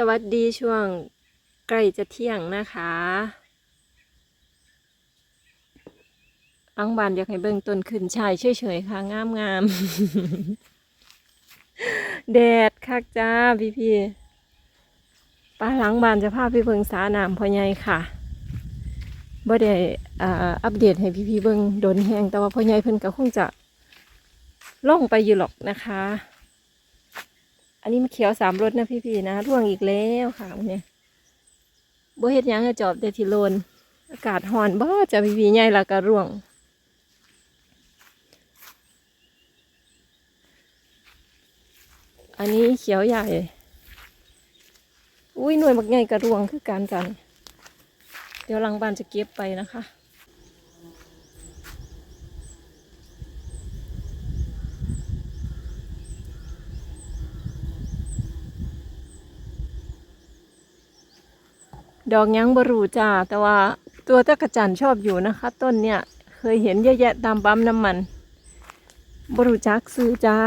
สวัสดีช่วงใกล้จะเที่ยงนะคะอังบานอยากให้เบิ่งต้นขึ้นชายเฉยๆค่ะงามงามๆแดดคักจ้าพี่พี่ๆป้าหลังบานจะพาไปเบิ่งสาน้ำพ่อใหญ่ค่ะบ่ได้อัปเดตให้พี่พี่ๆเบิ่งโดนแห้งแต่ว่าพ่อใหญ่เพิ่นก็คงจะล่องไปอยู่หรอกนะคะ อันนี้มันเขียวสามรสนะพี่ๆนะร่วงอีกแล้วค่ะเนี่ยบ่เฮ็ดยังจะจอบแต่ทีโลน อากาศร้อนบ่จะพี่ๆใหญ่ละก็ร่วง อันนี้เขียวใหญ่ อุ้ยหน่วยบักใหญ่กระรวงคือการกัน เดี๋ยวหลังบ้านจะเก็บไปนะคะ ดอกยังบรูจ้า แต่ว่าตัวตะกะจันชอบอยู่นะคะ ต้นเนี่ยเคยเห็นเยอะแยะตามปั๊มน้ำมัน บรูจักซื้อจ้า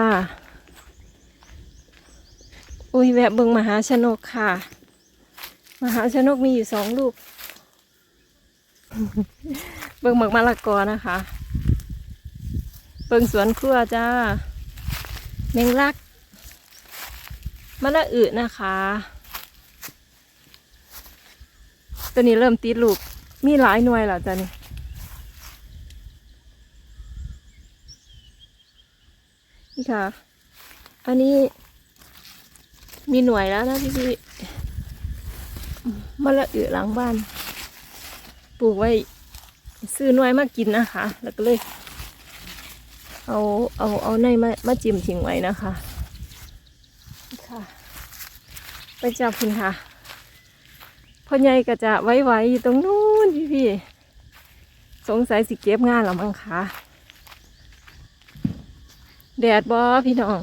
อุ้ยแวะเบิงมหาชนกค่ะ มหาชนกมีอยู่สองลูก เบิงหมักมะละกอนะคะ เบิงสวนครัวจ้าแมงลักมะละอึนะคะ ตัวนี้เริ่มติดลูก มีหลายหน่วยแล้วจ้ะนี่นี่ค่ะ อันนี้ มีหน่วยแล้วนะพี่พี่มะละอือหลังบ้าน ปลูกไว้ ซื้อหน่วยมากินนะคะ แล้วก็เลย เอาเอาเอาในมามาจิ้มทิ้งไว้นะคะนี่ค่ะ ไปจับคุณค่ะ พ่อใหญ่ก็จะไว้ไว้อยู่ตรงนู้นพี่พี่ๆสงสัยสิเก็บงานหรอมั้งคะแดดบอพี่น้อง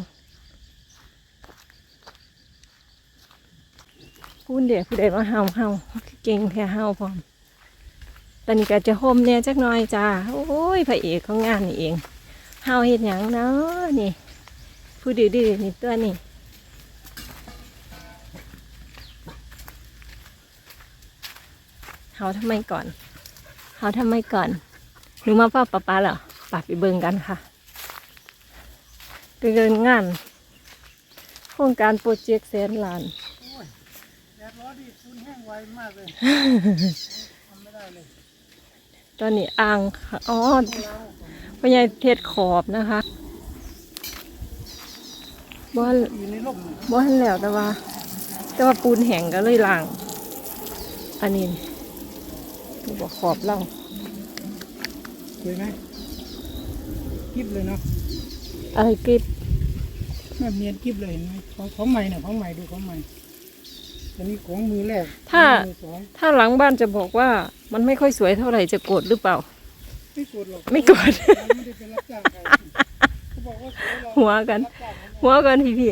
พูดเด็กผู้ใดมาเฮาเฮาเก่งแค่เฮาพร้อมตอนนี้ก็จะห่มเนี่ยจักหน่อยจ้าโอ้ยพระเอกของงานนี่เองเฮาเห็นอย่างเนาะนี่ ผู้ดื้อๆนี่ตัวนี่ เฮาทำไมก่อนเฮาทำไมก่อนหนูมาเฝ้าป้าป้าเหรอป้าไปเบิ่งกันค่ะไปเดินงาน โครงการโปรเจกต์แสนล้านแดดร้อนดิคุณแห้งไวมากเลยทำไม่ได้เลยตอนนี้อ่างอ๋อพญายเทศขอบนะคะบ้านบ้านแล้วแต่ว่า แต่ว่าปูนแห้งก็เลยล้าง อันนี้ ดูบอกขอบเราสวยไหมกิบเลยเนาะอะไรกริบแบบเนียนกิบเลยเห็นไหมของของใหม่เนี่ยของใหม่ดูของใหม่อันนี้ของมือแรกถ้ามือสองถ้าหลังบ้านจะบอกว่ามันไม่ค่อยสวยเท่าไหร่จะโกรธหรือเปล่า ไม่กดหรอกไม่โกรธเราไม่ได้เป็นรับจ้างใครเขาบอกว่าสวยเราหัวกัน รับจ้างเขาหัวกันพี่พี่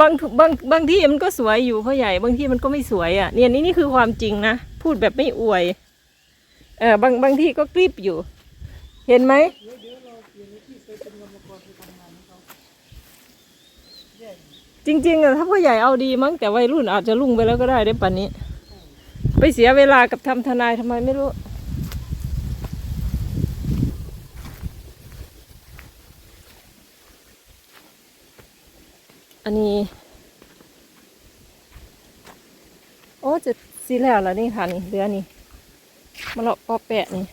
บางบางบางที่มันก็สวยอยู่พ่อใหญ่ บางที่มันก็ไม่สวยอะเนี่ยนี่นี่คือความจริงนะ พูดแบบไม่อวย เออบางบางที่ก็กริบอยู่ เห็นไหมเดี๋ยวเดี๋ยวเราเปลี่ยนที่เคยเป็นกรรมกรไปทำงานให้เขาแย่จริงๆอะถ้าพ่อใหญ่เอาดีมั้งแต่วัยรุ่นอาจจะลุ่งไปแล้วก็ได้ได้ปันนี้ ไปเสียเวลากับทำทนายทำไมไม่รู้อันนี้ โอ้จะสีแล้วแล้วนี่ค่ะนี่เรือนี่ มาเลาะปอแปะนี่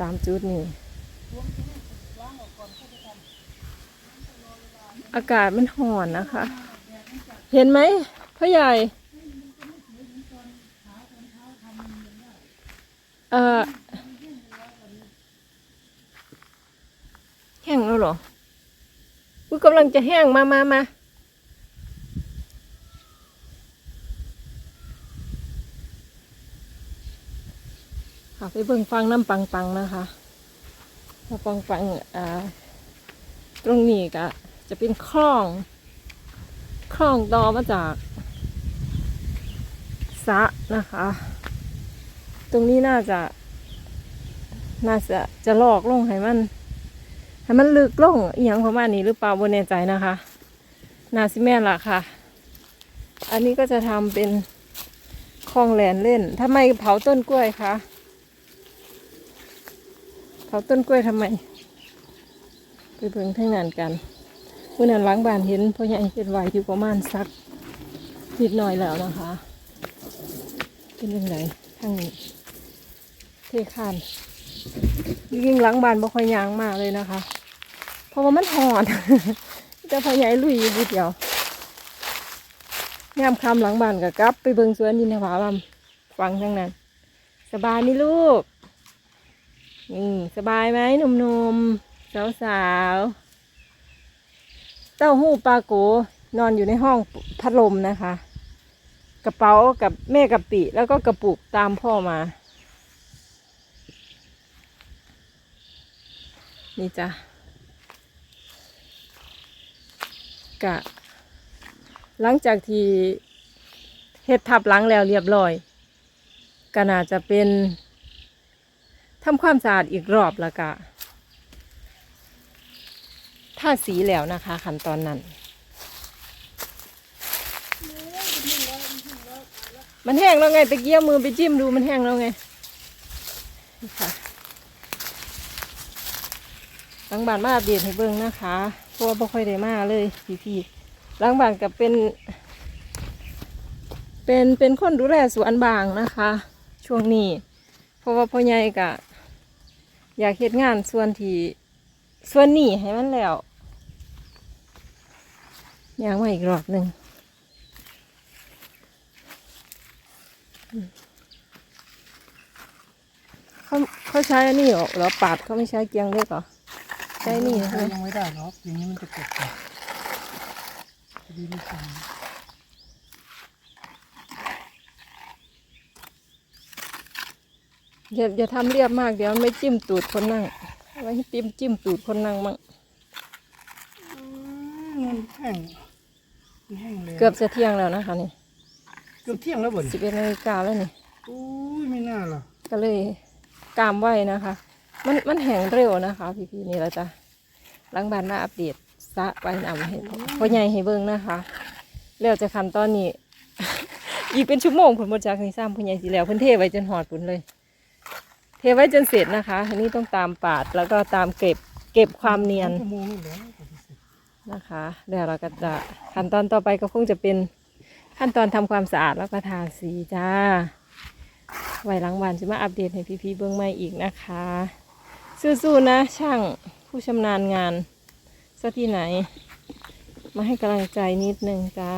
ตามจุดนี่ อากาศมันห่อนนะคะ เห็นไหมพ่อใหญ่เอ่อแห้งแล้วเหรออุ้ยกำลังจะแห้งมามามา ค่ะไปเบิ่งฟังน้ำปังปังนะคะน้ำปังปังอ่าตรงนี้ก็จะเป็นคลองคลองตอมาจากสะนะคะ ตรงนี้น่าจะน่าจะจะลอกลงให้มันให้มันลึกลงอหย่างประมาณนี้หรือเปล่าบนแน่ใจนะคะนาซิแม่ล่ะค่ะ อันนี้ก็จะทำเป็นคลองแหลนเล่นทำไมเผาต้นกล้วยคะ เผาต้นกล้วยทำไม ไปเบิ่งทั้งนั้นกันเมื่อนั้นล้างบ้านเห็นพ่อใหญ่เป็นไหวอยู่ประมาณสักนิดหน่อยแล้วนะคะ เป็นยังไงทางนี้เทคานยิ่งล้างบ้านบ่ค่อยยางมากเลยนะคะ เพราะว่ามันหอนแต่พ่อใหญ่ลุยอยู่เดียวยามคำหลังบ้านกับกลับ ไปเบิ่งสวนยินทผาลำฟังทั้งนั้น สบายไหมลูก นี่สบายไหมหนุ่มๆ สาวๆ เต้าหู้ปลาโกนอนอยู่ในห้องพัดลมนะคะ กระเป๋ากับแม่กับปีแล้วก็กระปุกตามพ่อมา นี่จ้ะกะ หลังจากที่เฮ็ดทับหลังแล้วเรียบร้อย ก็น่าจะเป็น ทำความสะอาดอีกรอบแล้วก็ทาสีแล้วนะคะขั้นตอนนั้น มันแห้งแล้วไงตะเกียบมือไปจิ้มดูมันแห้งแล้วไงนี่ค่ะหลังบานมาอัปเดตให้เบิ่งนะคะเพราะว่าบ่ค่อยได้มาเลยพี่ๆหลังบานกับเป็น เป็นเป็นคนดูแลสวนบางนะคะ ช่วงนี้ เพราะว่าพ่อใหญ่กะ อยากเฮ็ดงานส่วนที่ส่วนนี้ให้มันแล้วยางมาอีกรอบหนึ่งเขาเขาใช้อันนี้เหรอหรอปาดเขาไม่ใช้เกียงเล็กเหรอใช้นี่ใช่ไหมยังไม่ได้หรอกอย่างนี้มันจะเกิดก่อนพอดีไม่สั่ อย่าอย่าทำเรียบมากเดี๋ยวมันไม่จิ้มตูดคนนั่งเอาไว้ให้จิ้มจิ้มตูดคนนั่งมั่งมันแห้งมันแห้งเลยเกือบจะเที่ยงแล้วนะคะนี่เกือบเที่ยงแล้วบ่นสิบเอ็ดนาฬิกาแล้วนี่อุ้ยไม่น่าหรอกก็เลยกามไว้นะคะ มันมันแห้งเร็วนะคะ พี่พี่ๆนี่แหละจ้ะหลังบ้านมาอัปเดตสระไว้นำให้พ่อพ่อใหญ่ให้เบิ่งนะคะแล้วจะคันตอนนี้ อีกเป็นชั่วโมงผลหมดจากนี่ซ้ำพ่อใหญ่สิแล้วเพิ่นเทไว้จนหอดปุ่นเลย เทไว้จนเสร็จนะคะ อันนี้ต้องตามปาดแล้วก็ตามเก็บเก็บความเนียนนะคะเดี๋ยวเราก็จะขั้นตอนต่อไปก็คงจะเป็นขั้นตอนทำความสะอาดแล้วก็ทาสีจ้า ไว้หลังวันจะมาอัปเดตให้พี่ๆเบื้องใหม่อีกนะคะ สู้ๆนะช่างผู้ชำนาญงานสักที่ไหน มาให้กำลังใจนิดนึงจ้า